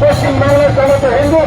পশ্চিমবাংলার সমস্ত হিন্দু।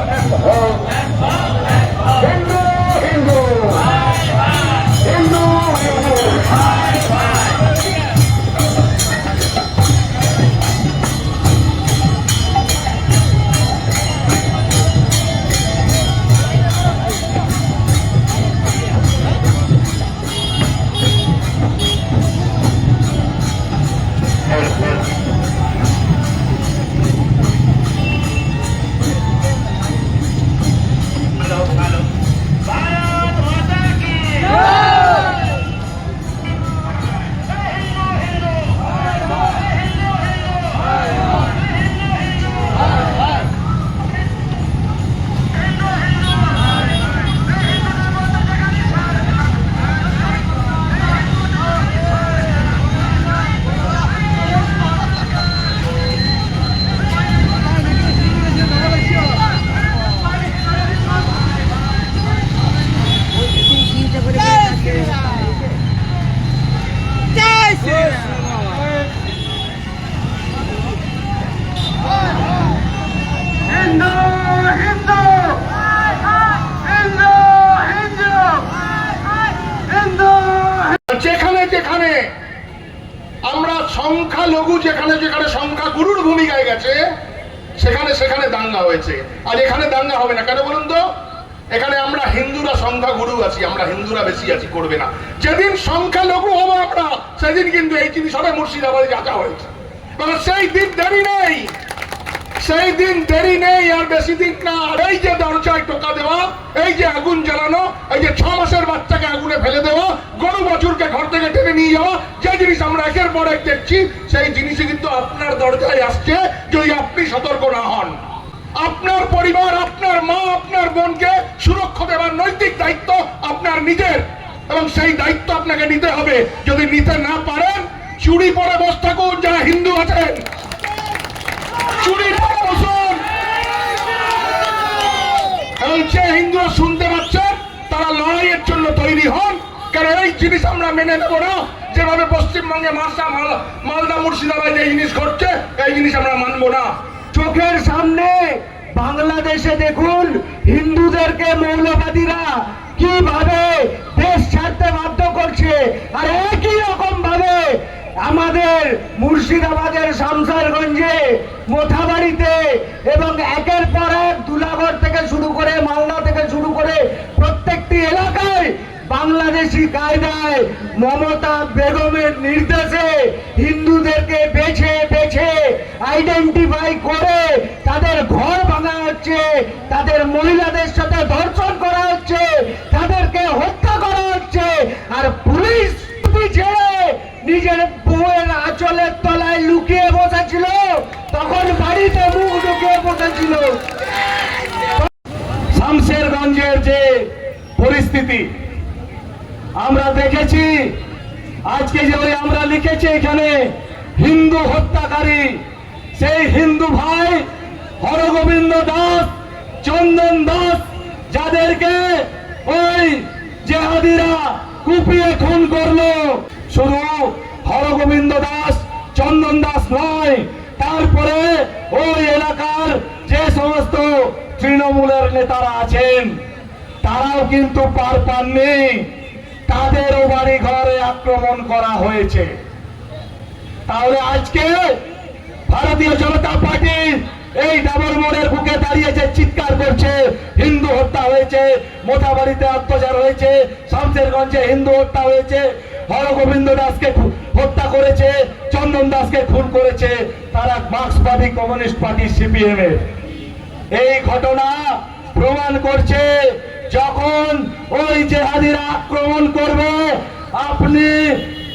সংখ্যা গুরু আছি, আমরা হিন্দুরা বেশি আছি, করবে না। যেদিন সংখ্যালঘু হব আমরা, সেদিন কিন্তু এই জিনিস হবে মুর্শিদাবাদে যাচা হয়েছে। মানে সেই দিন দেরি নেই। সেই দিন দেরি নেই, আর বেশি দিন না। আর এই যে দরজায় টোকা দেওয়া, এই যে আগুন জ্বালানো, এই যে ছ মাসের বাচ্চাকে আগুনে ফেলে দেওয়া, গরু বছরকে ঘর থেকে টেনে নিয়ে যাওয়া, যে জিনিস আমরা একের পর এক দেখছি, সেই জিনিসই কিন্তু আপনার দরজায় আসছে যদি আপনি সতর্ক না হন। আপনার পরিবার, আপনার মা, আপনার বোনকে সুরক্ষা দেওয়ার নৈতিক দায়িত্ব আপনার নিজের। এবং সেই দায়িত্ব আপনাকে নিতে হবে। যদি নিতে না পারেন, চুরি পরে বস থাকুন, যারা হিন্দু আছেন। এবং হিন্দুরা শুনতে পাচ্ছেন, তারা লড়াইয়ের জন্য তৈরি হন। কারণ এই জিনিস আমরা মেনে নেব না? যেভাবে পশ্চিমবঙ্গে মালদা এই জিনিস ঘটছে, এই জিনিস আমরা মানবো না। চোখের সামনে বাংলাদেশে দেখুন হিন্দুদেরকে মৌলবাদীরা কীভাবে দেশ ছাড়তে বাধ্য করছে আর একই রকম ভাবে আমাদের মুর্শিদাবাদের শামসারগঞ্জে মোথাবাড়িতে এবং একের পর এক দুলাগড় থেকে শুরু করে মালদা থেকে শুরু করে প্রত্যেকটি এলাকায় বাংলাদেশি কায়দায় মমতা বেগমের নির্দেশে হিন্দুদেরকে বেছে আইডেন্টিফাই করে তাদের ঘর ভাঙা হচ্ছে, তাদের মহিলাদের সাথে ধর্ষণ করা হচ্ছে, তাদেরকে হত্যা করা হচ্ছে, আর পুলিশ ছেড়ে নিজের বউয়ের আঁচলের তলায় লুকিয়ে বসেছিল। তখন বাড়িতে মুখ ঢুকিয়ে বসেছিল। শামশেরগঞ্জের যে পরিস্থিতি, আমরা দেখেছি, আজকে যে আমরা লিখেছি এখানে, হিন্দু হত্যাকারী সেই হিন্দু ভাই হরগোবিন্দ দাস, চন্দন দাস, যাদেরকে ওই জেহাদিরা কুপিয়ে খুন করল। শুধু হরগোবিন্দ দাস, চন্দন দাস নয়, তারপরে ওই এলাকার যে সমস্ত তৃণমূলের নেতারা আছেন, তারাও কিন্তু পার পাননি। তাদেরও বাড়ি ঘরে আক্রমণ করা হয়েছে। তাহলে আজকে ভারতীয় জনতা পার্টি এই ডাবর মোড়ের বুকে দাঁড়িয়েছে চিৎকার করছে, হিন্দু হত্যা হয়েছে, মোথাবাড়িতে অত্যাচার হয়েছে শামসেরগঞ্জে হিন্দু হত্যা হয়েছে, হরগোবিন্দ দাসকে হত্যা করেছে, চন্দন দাসকে খুন করেছে, তারা মার্ক্সবাদী কমিউনিস্ট পার্টি, সিপিএম এর। এই ঘটনা প্রমাণ করছে যখন ওই জেহাদিরা আক্রমণ করবে, আপনি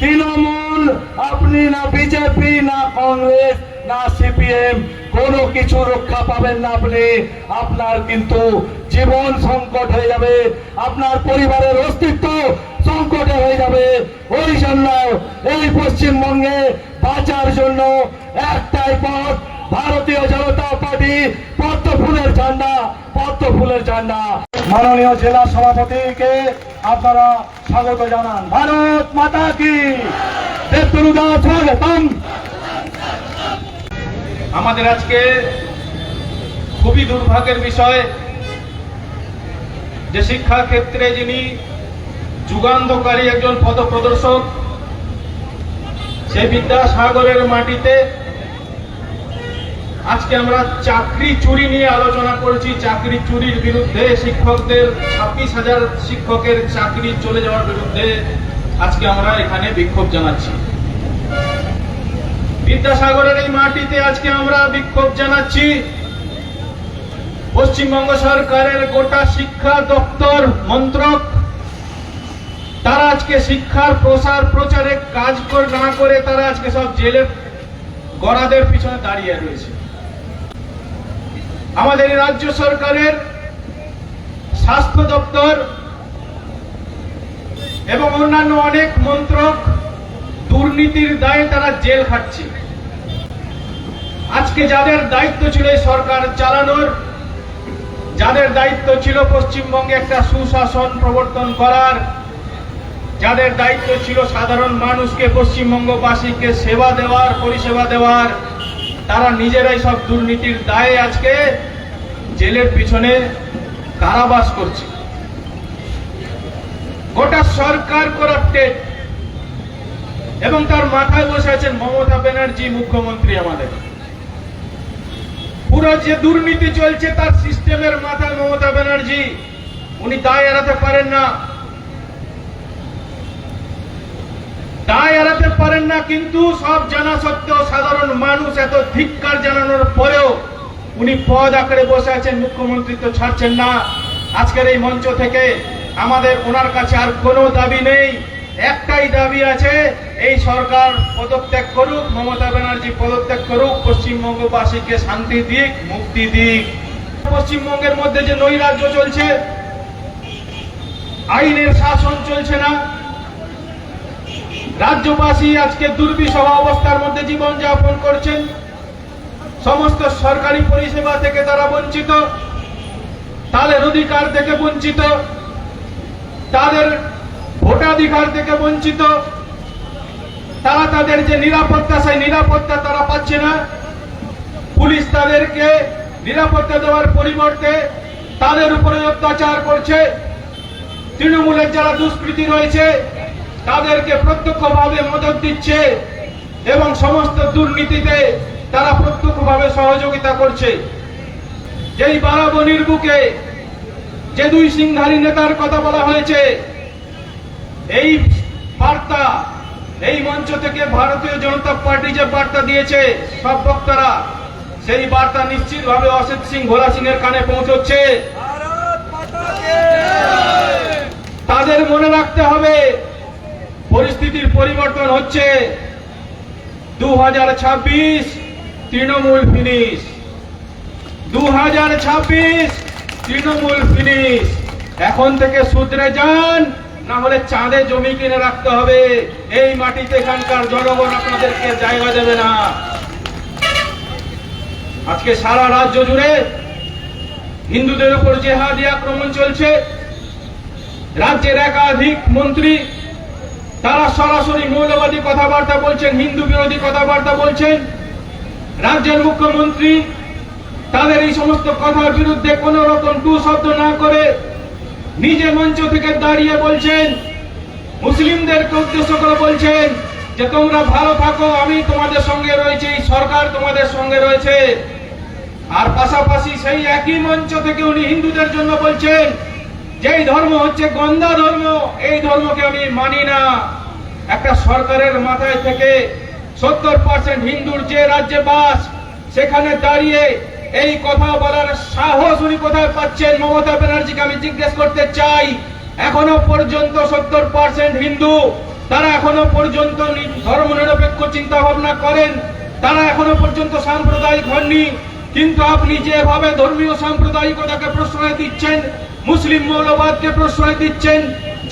তৃণমূল, আপনি না বিজেপি, না কংগ্রেস না সিপিএম, কোনো কিছু রক্ষা পাবেন না আপনি। আপনার কিন্তু জীবন সংকট হয়ে যাবে। আপনার পরিবারের অস্তিত্ব সংকটে হয়ে যাবে। ওই জন্য এই পশ্চিমবঙ্গে বাঁচার জন্য একটাই পথ, ভারতীয় জনতা পার্টি পদ্ম ফুলের ঝান্ডা, পদ্ম ফুলের ঝান্ডা। মাননীয় জেলা সভাপতিকে আপনারা স্বাগত জানান। ভারত মাতা কি? দেবদুর্গা স্বাগতম। আমাদের আজকে খুবই দুর্ভাগ্যের বিষয় যে শিক্ষা ক্ষেত্রে যিনি যুগান্তকারী একজন পথপ্রদর্শক, সেই বিদ্যাসাগরের মাটিতে আজকে আমরা চাকরি চুরি নিয়ে আলোচনা করেছি। চাকরি চুরির বিরুদ্ধে শিক্ষকদের ছাব্বিশ হাজার শিক্ষকের চাকরি চলে যাওয়ার বিরুদ্ধে আজকে আমরা এখানে বিক্ষোভ জানাচ্ছি। বিদ্যাসাগরের এই মাটিতে আজকে আমরা বিক্ষোভ জানাচ্ছি। পশ্চিমবঙ্গ সরকারের গোটা শিক্ষা দপ্তর মন্ত্রক, তারা আজকে শিক্ষার প্রসার প্রচারে কাজ না করে তারা আজকে সব জেলের গড়াদের পিছনে দাঁড়িয়ে রয়েছে। আমাদের রাজ্য সরকারের স্বাস্থ্য দপ্তর এবং অন্যান্য অনেক মন্ত্রক দুর্নীতির দায়ে তারা জেল খাটছে। আজকে যাদের দায়িত্ব ছিল সরকার চালানোর, যাদের দায়িত্ব ছিল পশ্চিমবঙ্গে একটা সুশাসন প্রবর্তন করার, যাদের দায়িত্ব ছিল সাধারণ মানুষকে, পশ্চিমবঙ্গবাসীকে সেবা দেওয়ার, পরিষেবা দেওয়ার, তারা নিজেরাই সব দুর্নীতির দায়ে আজকে জেলের পিছনে কারাবাস করছে। গোটা সরকার করাপ্টেড। এবং তার মাথায় বসে আছেন মমতা ব্যানার্জি, মুখ্যমন্ত্রী আমাদের। পুরো যে দুর্নীতি চলছে তার সিস্টেমের মাথায় মমতা ব্যানার্জি। উনি দায় এড়াতে পারেন না। দায় এড়াতে পারেন না, কিন্তু সব জানা সত্ত্বেও সাধারণ মানুষ এত ধিক্কার জানানোর পরেও উনি পদ আঁকড়ে বসে আছেন মুখ্যমন্ত্রী তো ছাড়ছেন না। আজকের এই মঞ্চ থেকে আমাদের ওনার কাছে আর কোনো দাবি নেই। একটাই দাবি আছে, এই সরকার পদত্যাগ করুক, মমতা ব্যানার্জি পদত্যাগ করুক পশ্চিমবঙ্গবাসীকে শান্তি দিক, মুক্তি দিক। পশ্চিমবঙ্গের মধ্যে যে নৈরাজ্য চলছে, আইনের শাসন চলছে না। রাজ্যবাসী আজকে দুর্বিষহ অবস্থার মধ্যে জীবনযাপন করছেন। সমস্ত সরকারি পরিষেবা থেকে তারা বঞ্চিত, তাদের অধিকার থেকে বঞ্চিত, তাদের ভোটাধিকার থেকে বঞ্চিত, তারা তাদের যে নিরাপত্তা, সেই নিরাপত্তা তারা পাচ্ছে না। পুলিশ তাদেরকে নিরাপত্তা দেওয়ার পরিবর্তে তাদের উপরে অত্যাচার করছে। তৃণমূলের যারা দুষ্কৃতী রয়েছে, তাদেরকে প্রত্যক্ষভাবে মদত দিচ্ছে এবং সমস্ত দুর্নীতিতে তারা প্রত্যক্ষভাবে সহযোগিতা করছে। যেই বারাবনির বুকে, যে দুই সিংহারী নেতার কথা বলা হয়েছে এই বার্তা, এই মঞ্চ থেকে ভারতীয় জনতা পার্টি যে বার্তা দিয়েছে সব বক্তারা, সেই বার্তা নিশ্চিতভাবে অসিত সিং, ভোলা সিং এর কানে পৌঁছচ্ছে। তাদের মনে রাখতে হবে, পরিস্থিতির পরিবর্তন হচ্ছে। দু হাজার ছাব্বিশ তৃণমূল ফিনিশ। দু হাজার ছাব্বিশ তৃণমূল ফিনিশ। এখন থেকে সূত্রে যান। না হলে চাঁদে জমি কিনে রাখতে হবে। এই মাটিতে এখানকার জনগণ আপনাদেরকে জায়গা দেবে না। আজকে সারা রাজ্য জুড়ে হিন্দুদের উপর জেহাদি আক্রমণ চলছে। রাজ্যের একাধিক মন্ত্রী, তারা সরাসরি মৌলবাদী কথাবার্তা বলছেন, হিন্দু বিরোধী কথাবার্তা বলছেন। রাজ্যের মুখ্যমন্ত্রী, তাদের এই সমস্ত কথার বিরুদ্ধে কোন রকম টু শব্দ না করে নিজে মঞ্চ থেকে দাঁড়িয়ে বলছেন মুসলিমদেরকে উদ্দেশ্য করে বলছেন যে তোমরা ভালো থাকো, আমি তোমাদের সঙ্গে রয়েছে, সরকার তোমাদের সঙ্গে রয়েছে। আর পাশাপাশি সেই একই মঞ্চ থেকে উনি হিন্দুদের জন্য বলছেন, যেই ধর্ম হচ্ছে গন্ধা ধর্ম, এই ধর্মকে আমি মানি না। একটা সরকারের মাথায় থেকে সত্তর পার্সেন্ট হিন্দুর যে রাজ্যে বাস, সেখানে দাঁড়িয়ে এই কথা বলার সাহস উনি কোথায় পাচ্ছেন? মমতা ব্যানার্জিকে আমি জিজ্ঞেস করতে চাই। এখনও পর্যন্ত সত্তর পার্সেন্ট হিন্দু। তারা এখনও পর্যন্ত ধর্ম নিরপেক্ষ চিন্তা ভাবনা করেন। তারা এখনও পর্যন্ত সাম্প্রদায়িক হননি। কিন্তু আপনি যেভাবে ধর্মীয় সাম্প্রদায়িকতাকে প্রশ্রয় দিচ্ছেন, মুসলিম মৌলবাদকে প্রশ্রয় দিচ্ছেন,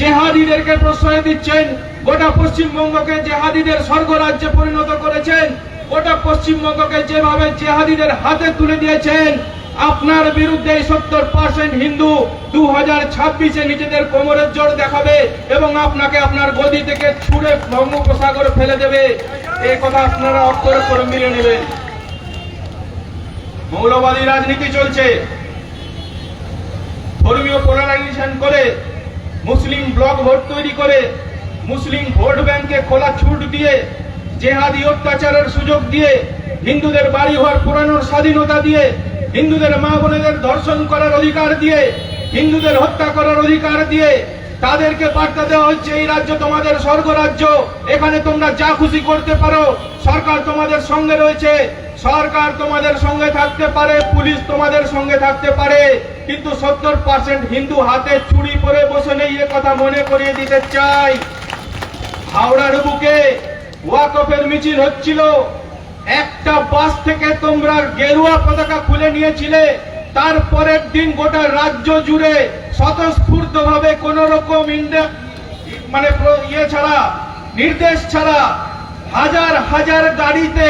জেহাদিদেরকে প্রশ্রয় দিচ্ছেন, গোটা পশ্চিমবঙ্গকে জেহাদিদের স্বর্গরাজ্যে পরিণত করেছেন গোটা পশ্চিমবঙ্গকে যেভাবে জেহাদিদের হাতে তুলে দিয়েছেন, আপনার বিরুদ্ধে সত্তর পার্সেন্ট হিন্দু দু হাজার ছাব্বিশে নিজেদের কোমরের জোর দেখাবে এবং আপনাকে আপনার গদি থেকে ছুঁড়ে বঙ্গোপসাগরে ফেলে দেবে। এই কথা আপনারা অক্ষরে করে মিলে নেবেন। মৌলবাদী রাজনীতি চলছে। ধর্মীয় পোলারাইজেশন করে, মুসলিম ব্লক ভোট তৈরি করে, মুসলিম ভোট ব্যাংকে খোলা ছুট দিয়ে জেহাদি অত্যাচারের সুযোগ দিয়ে হিন্দুদের বাড়ি ঘর পুরানোর স্বাধীনতা দিয়ে, হিন্দুদের মা বোনেদের ধর্ষণ করার অধিকার দিয়ে, হিন্দুদের হত্যা করার অধিকার দিয়ে তাদেরকে বার্তা দেওয়া হচ্ছে, এই রাজ্য তোমাদের স্বর্গরাজ্য। এখানে তোমরা যা খুশি করতে পারো, সরকার তোমাদের সঙ্গে রয়েছে। সরকার তোমাদের সঙ্গে থাকতে পারে, পুলিশ তোমাদের সঙ্গে থাকতে পারে। কিন্তু সত্তর পার্সেন্ট হিন্দু হাতে চুরি পরে বসে নেই কথা মনে করিয়ে দিতে চাই। হাওড়ার বুকে ওয়াকফের মিছিল হচ্ছিল। একটা বাস থেকে তোমরা গেরুয়া পতাকা খুলে নিয়েছিলে। তারপরের দিন গোটা রাজ্য জুড়ে স্বতঃস্ফূর্ত ভাবে কোন রকম মানে ইয়ে ছাড়া, নির্দেশ ছাড়া হাজার হাজার গাড়িতে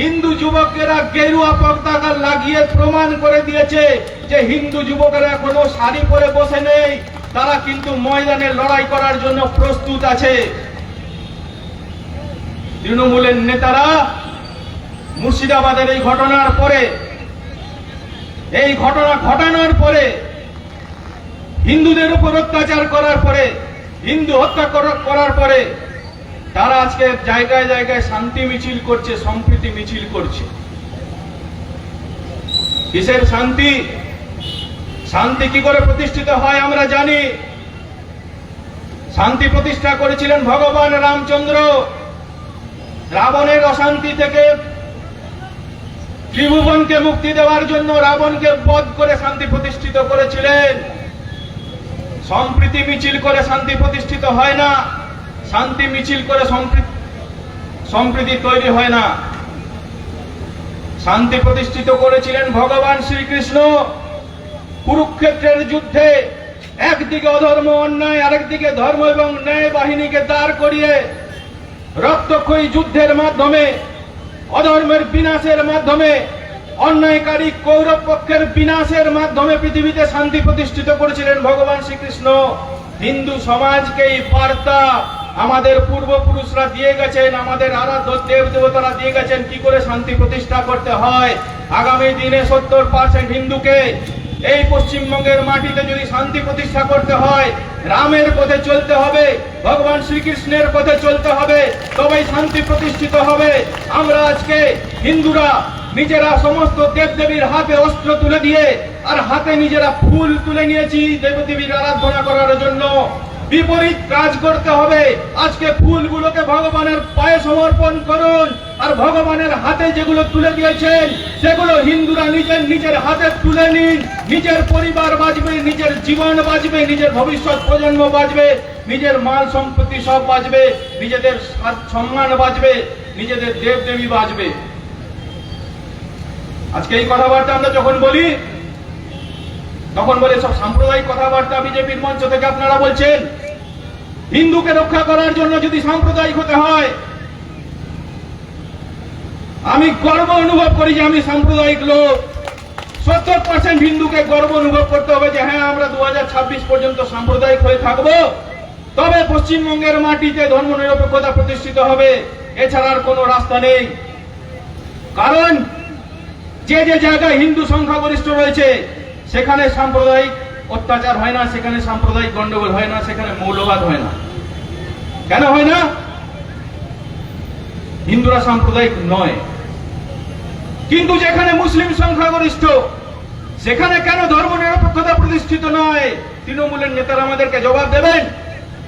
হিন্দু যুবকেরা গেরুয়া পতাকা লাগিয়ে প্রমাণ করে দিয়েছে যে হিন্দু যুবকেরা কোনো শাড়ি পরে বসে নেই। তারা কিন্তু ময়দানে লড়াই করার জন্য প্রস্তুত আছে। তৃণমূলের নেতারা মুর্শিদাবাদের এই ঘটনার পরে, এই ঘটনা ঘটানোর পরে, হিন্দুদের উপর অত্যাচার করার পরে, হিন্দু হত্যা করার পরে তারা আজকে জায়গায় জায়গায় শান্তি মিছিল করছে, সম্প্রীতি মিছিল করছে। কিসের শান্তি? শান্তি কি করে প্রতিষ্ঠিত হয় আমরা জানি। শান্তি প্রতিষ্ঠা করেছিলেন ভগবান রামচন্দ্র। রাবণের অশান্তি থেকে ত্রিভুবনকে মুক্তি দেওয়ার জন্য রাবণকে বধ করে শান্তি প্রতিষ্ঠিত করেছিলেন। সম্প্রীতি মিছিল করে শান্তি প্রতিষ্ঠিত হয় না। শান্তি মিছিল করে সম্প্রীতি তৈরি হয় না। শান্তি প্রতিষ্ঠিত করেছিলেন ভগবান শ্রীকৃষ্ণ। কুরুক্ষেত্রের যুদ্ধে একদিকে অধর্ম অন্যায়, আরেকদিকে ধর্ম এবং ন্যায় বাহিনীকে দাঁড় করিয়ে রক্তক্ষয়ী যুদ্ধের মাধ্যমে, অধর্মের বিনাশের মাধ্যমে, অন্যায়কারী কৌরব পক্ষের বিনাশের মাধ্যমে পৃথিবীতে শান্তি প্রতিষ্ঠিত করেছিলেন ভগবান শ্রীকৃষ্ণ। হিন্দু সমাজকে এই বার্তা আমাদের পূর্বপুরুষরা দিয়ে গেছেন, আমাদের আরাধ্য দেব দেবতারা দিয়ে গেছেন, কি করে শান্তি প্রতিষ্ঠা করতে হয়? আগামী দিনে সত্তর পার্সেন্ট হিন্দুকে এই পশ্চিমবঙ্গের মাটিতে যদি শান্তি প্রতিষ্ঠা করতে হয়, রামের পথে চলতে হবে, ভগবান শ্রীকৃষ্ণের পথে চলতে হবে, তবেই শান্তি প্রতিষ্ঠিত হবে। আমরা আজকে হিন্দুরা নিজেরা সমস্ত দেবদেবীর হাতে অস্ত্র তুলে দিয়ে, আর হাতে নিজেরা ফুল তুলে নিয়েছি দেবদেবীর আরাধনা করার জন্য। বিপরীত কাজ করতে হবে। আজকে ফুলগুলোকে ভগবানের পায়ে সমর্পণ করুন। আর ভগবানের হাতে যেগুলো তুলে দিয়েছেন, সেগুলো হিন্দুরা নিজের নিজের হাতে তুলে নিন। নিজের পরিবার বাঁচবে, নিজের জীবন বাঁচবে, নিজের ভবিষ্যৎ প্রজন্ম বাঁচবে, নিজের মাল সম্পত্তি সব বাঁচবে, নিজেদের সম্মান বাঁচবে, নিজেদের দেব দেবী বাঁচবে। আজকে এই কথাবার্তা আমরা যখন বলি, তখন বলে সব সাম্প্রদায়িক কথাবার্তা বিজেপির মঞ্চ থেকে আপনারা বলছেন। হিন্দুকে রক্ষা করার জন্য যদি সাম্প্রদায়িক হতে হয়, আমি গর্ব অনুভব করি যে আমি সাম্প্রদায়িক লোক। সত্তর পার্সেন্ট হিন্দুকে গর্ব অনুভব করতে হবে যে হ্যাঁ আমরা দু হাজার ছাব্বিশ পর্যন্ত সাম্প্রদায়িক হয়ে থাকব। তবে পশ্চিমবঙ্গের মাটিতে ধর্ম নিরপেক্ষতা প্রতিষ্ঠিত হবে, এছাড়া আর কোনো রাস্তা নেই। কারণ যে যে জায়গায় হিন্দু সংখ্যাগরিষ্ঠ রয়েছে, সেখানে সাম্প্রদায়িক অত্যাচার হয় না, সেখানে সাম্প্রদায়িক গন্ডগোল হয় না, সেখানে মৌলবাদ হয় না। কেন হয় না? হিন্দুরা সাম্প্রদায়িক নয়। কিন্তু যেখানে মুসলিম সংখ্যাগরিষ্ঠ, সেখানে কেন ধর্ম নিরপেক্ষতা প্রতিষ্ঠিত নয়? তৃণমূলের নেতারা আমাদেরকে জবাব দেবেন?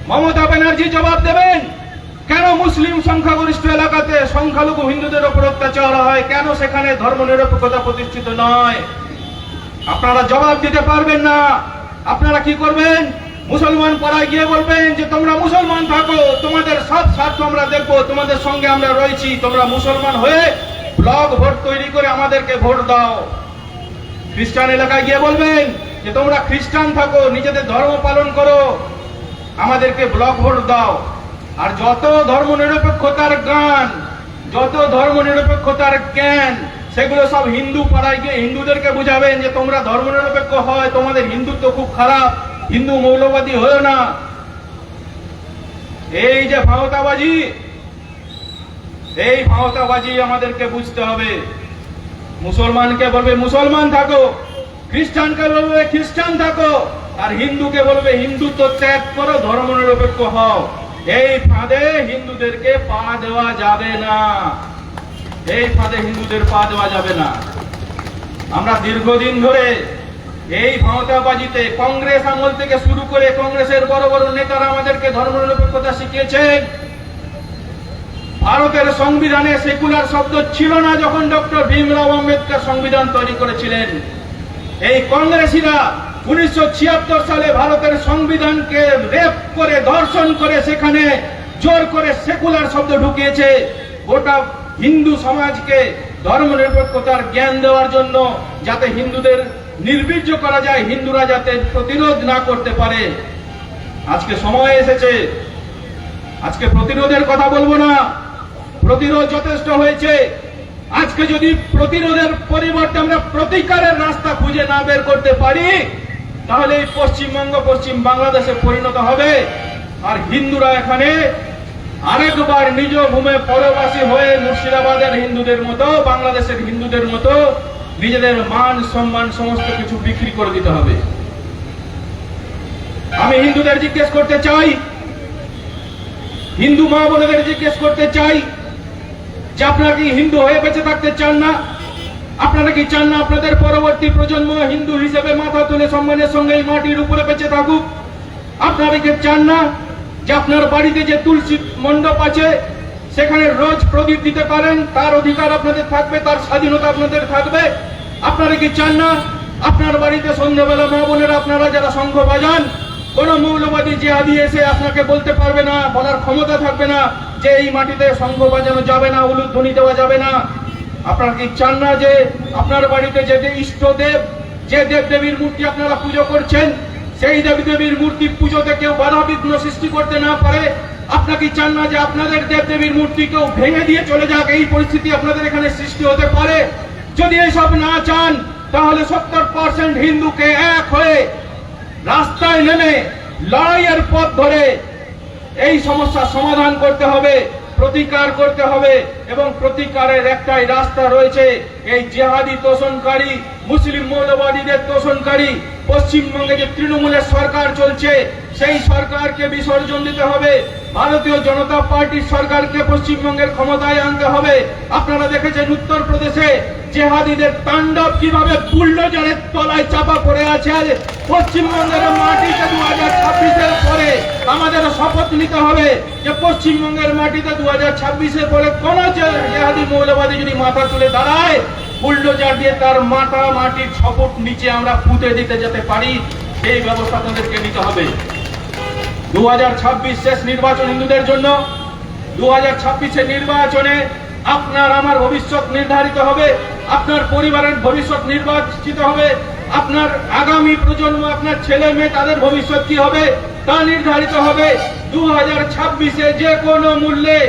মমতা ব্যানার্জি জবাব দেবেন? কেন মুসলিম সংখ্যাগরিষ্ঠ এলাকাতে সংখ্যালঘু হিন্দুদের উপর অত্যাচার হয়? কেন সেখানে ধর্ম নিরপেক্ষতা প্রতিষ্ঠিত নয়? আপনারা জবাব দিতে পারবেন না। আপনারা কি করবেন? মুসলমান পাড়ায় গিয়ে বলবেন যে, তোমরা মুসলমান থাকো, তোমাদের সব স্বার্থ আমরা দেখব, তোমাদের সঙ্গে আমরা রয়েছি, তোমরা মুসলমান হয়ে ব্লক ভোট তৈরি করে আমাদেরকে ভোট দাও। খ্রিস্টান এলাকায় গিয়ে বলবেন যে, তোমরা খ্রিস্টান থাকো, নিজেদের ধর্ম পালন করো, আমাদেরকে ব্লক ভোট দাও। আর যত ধর্ম নিরপেক্ষতার গান যত ধর্ম নিরপেক্ষতার জ্ঞান সেগুলো সব হিন্দু পাড়ায় গিয়ে হিন্দুদেরকে বুঝাবেন যে তোমরা ধর্ম নিরপেক্ষ হয়, তোমাদের হিন্দুত্ব খুব খারাপ, হিন্দু মৌলবাদী হয়েও না। এই যে ভাওতাবাজি এই ভাওতাবাজি আমাদেরকে বুঝতে হবে। মুসলমানকে বলবে, মুসলমান থাকো, খ্রিস্টানকে বলবে, খ্রিস্টান থাকো, আর হিন্দুকে বলবে, হিন্দুত্ব ত্যাগ করো ধর্ম নিরপেক্ষ হও। এই ফাঁদে হিন্দুদেরকে পা দেওয়া যাবে না। এই ফাঁদে হিন্দুদের পা দেওয়া যাবে না। আমরা দীর্ঘদিন ধরে এই ভাওতাবাজিতে কংগ্রেস আমল থেকে শুরু করে কংগ্রেসের বড় বড় নেতারা আমাদেরকে ধর্ম নিরপেক্ষতা শিখিয়েছেন। ভারতের সংবিধানে সেকুলার শব্দ ছিল না যখন ডক্টর ভীমরাও আম্বেদকর সংবিধান তৈরি করেছিলেন। এই কংগ্রেসীরা উনিশশো ছিয়াত্তর সালে ভারতের সংবিধানকে রেপ করে, ধর্ষণ করে, সেখানে জোর করে সেকুলার শব্দ ঢুকিয়েছে। গোটা হিন্দু সমাজকে ধর্ম নিরপেক্ষতার জ্ঞান দেওয়ার জন্য যাতে হিন্দুদের নির্বীর্য করা যায়, হিন্দুরা যাতে প্রতিরোধ না করতে পারে। আজকে সময় এসেছে। আজকে প্রতিরোধের কথা বলব না। প্রতিরোধ যথেষ্ট হয়েছে। আজকে যদি প্রতিরোধের পরিবর্তে আমরা প্রতিকারের রাস্তা খুঁজে না বের করতে পারি, তাহলে এই পশ্চিমবঙ্গ পশ্চিম বাংলাদেশে পরিণত হবে। আর হিন্দুরা এখানে আরেকবার নিজ ভূমে পরবাসী হয়ে মুর্শিদাবাদের হিন্দুদের মতো, বাংলাদেশের হিন্দুদের মতো নিজেদের মান, সম্মান, সমস্ত কিছু বিক্রি করে দিতে হবে। আমি হিন্দুদের জিজ্ঞেস করতে চাই, হিন্দু মা বোনেদের জিজ্ঞেস করতে চাই, যে আপনারা কি হিন্দু হয়ে বেঁচে থাকতে চান না? আপনারা কি চান না আপনাদের পরবর্তী প্রজন্ম হিন্দু হিসেবে মাথা তুলে সম্মানের সঙ্গে এই মাটির উপরে বেঁচে থাকুক? আপনারা কি চান না যে আপনার বাড়িতে যে তুলসী মণ্ডপ আছে, সেখানে রোজ প্রদীপ দিতে পারেন। তার অধিকার আপনাদের থাকবে, তার স্বাধীনতা আপনাদের থাকবে। আপনারা কি চান না? আপনার বাড়িতে সন্ধ্যাবেলা মা বোনেরা, আপনারা যারা সংঘ বাজান, কোন মৌলবাদী জেহাদি এসে আপনাকে বলতে পারবে না, বলার ক্ষমতা থাকবে না যে এই মাটিতে সংঘ বাজানো যাবে না, উলুধ্বনি দেওয়া যাবে না। আপনারা কি চান না যে আপনার বাড়িতে যে যে ইষ্টদেব যে দেব দেবীর মূর্তি আপনারা পুজো করছেন সেই দেবী দেবীর মূর্তি পুজোতে কেউ বাধা বিঘ্ন সৃষ্টি করতে না পারে। আপনারা কি চান না যে আপনাদের দেব দেবীর মূর্তি কেউ ভেঙে দিয়ে চলে যাক? এই পরিস্থিতি আপনাদের এখানে সৃষ্টি হতে পারে। যদি এইসব না চান, তাহলে সত্তর পার্সেন্ট হিন্দুকে এক হয়ে রাস্তায় নেমে লড়াইয়ের পথ ধরে এই সমস্যার সমাধান করতে হবে। প্রতিকার করতে হবে এবং প্রতিকারের একটাই রাস্তা রয়েছে এই জেহাদি তোষণকারী, মুসলিম মৌলবাদীদের তোষণকারী। পশ্চিমবঙ্গে যে তৃণমূলের সরকার চলছে সেই সরকারকে বিসর্জন দিতে হবে। ভারতীয় জনতা পার্টির সরকারকে পশ্চিমবঙ্গের ক্ষমতায় আনতে হবে। আপনারা দেখেছেন উত্তরপ্রদেশে জেহাদিদের তাণ্ডব কীভাবে বুল্ডোজারের তলায় চাপা পড়ে আছে। আজ পশ্চিমবঙ্গের মাটিতে দু হাজার ছাব্বিশের পরে আমাদের শপথ নিতে হবে যে পশ্চিমবঙ্গের মাটিতে দু হাজার ছাব্বিশের পরে কোন জেহাদি মৌলবাদী যদি মাথা তুলে দাঁড়ায়, বুল্ডোজার দিয়ে তার মাথা মাটির শপথ নিচে আমরা পুঁতে দিতে যেতে পারি। সেই ব্যবস্থা তাদেরকে নিতে হবে। দুহাজার ছাব্বিশ শেষ নির্বাচন হিন্দুদের জন্য দু হাজার নির্বাচনে আপনার আমার ভবিষ্যৎ নির্ধারিত হবে, আপনার পরিবারের ভবিষ্যৎ নির্বাচিত হবে, আপনার আগামী প্রজন্ম, আপনার ছেলে মেয়ে, তাদের ভবিষ্যৎ কি হবে তা নির্ধারিত হবে। দু হাজার ছাব্বিশে যে কোনো মূল্যে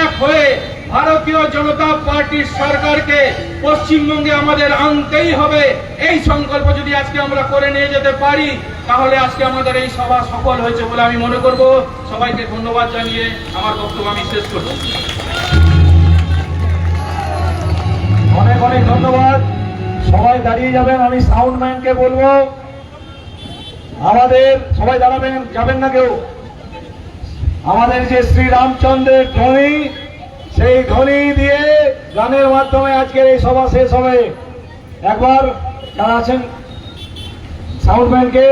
এক হয়ে ভারতীয় জনতা পার্টির সরকারকে পশ্চিমবঙ্গে আমাদের আনতেই হবে। এই সংকল্প যদি আজকে আমরা করে নিয়ে যেতে পারি, তাহলে আজকে আমাদের এই সভা সফল হয়েছে বলে আমি মনে করব। সবাইকে ধন্যবাদ জানিয়ে আমার বক্তব্য আমি শেষ করব। অনেক অনেক ধন্যবাদ। সবাই দাঁড়িয়ে যাবেন, আমি সাউন্ড ম্যানকে বলব। আমাদের, সবাই দাঁড়াবেন, যাবেন না কেউ? আমাদের যে শ্রী রামচন্দ্রের সেই ধ্বনি দিয়ে গানের মাধ্যমে আজকের এই সভা শেষ হবে। একবার যারা আছেন, সাউন্ড ম্যানকে